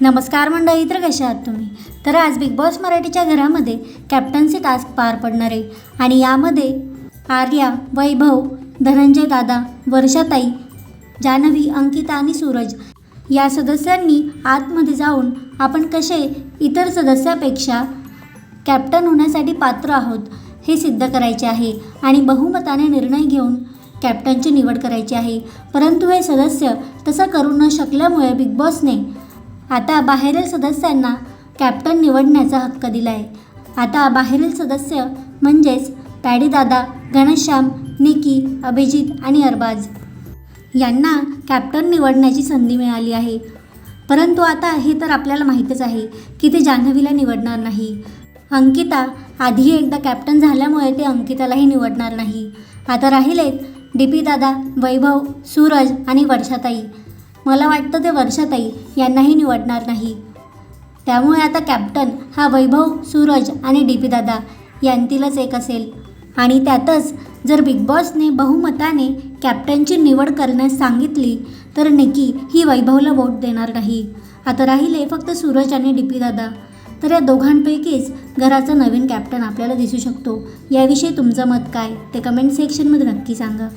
नमस्कार मंडळी तर कशा आहात तुम्ही? तर आज बिग बॉस मराठीच्या घरामध्ये कॅप्टन्सी टास्क पार पडणार आहे. आणि यामध्ये आर्या वैभव धनंजय दादा वर्षाताई जान्हवी अंकिता आणि सूरज या सदस्यांनी आतमध्ये जाऊन आपण कसे इतर सदस्यापेक्षा कॅप्टन होण्यासाठी पात्र आहोत हे सिद्ध करायचे आहे आणि बहुमताने निर्णय घेऊन कॅप्टनची निवड करायची आहे. परंतु हे सदस्य तसं करू न शकल्यामुळे बिग बॉसने आता बाहेरील सदस्यांना कॅप्टन निवडण्याचा हक्क दिला आहे आता बाहेरील सदस्य म्हणजेच पॅडीदादा घनश्याम निकी अभिजित आणि अरबाज यांना कॅप्टन निवडण्याची संधी मिळाली आहे. परंतु आता हे तर आपल्याला माहीतच आहे की ते जान्हवीला निवडणार नाही. अंकिता आधी एकदा कॅप्टन झाल्यामुळे ते अंकितालाही निवडणार नाही. आता राहिलेत डी पी दादा वैभव सूरज आणि वर्षाताई. मला वाटतं ते वर्षाताई यांनाही निवडणार नाही. त्यामुळे आता कॅप्टन हा वैभव सूरज आणि डी पी दादा यांतीलच एक असेल. आणि त्यातच जर बिग बॉसने बहुमताने कॅप्टनची निवड करण्यास सांगितली तर निकी ही वैभवला वोट देणार नाही. आता राहिले फक्त सूरज आणि डी पी दादा. तर या दोघांपैकीच घराचा नवीन कॅप्टन आपल्याला दिसू शकतो. याविषयी तुमचं मत काय? ते कमेंट सेक्शनमध्ये नक्की सांगा.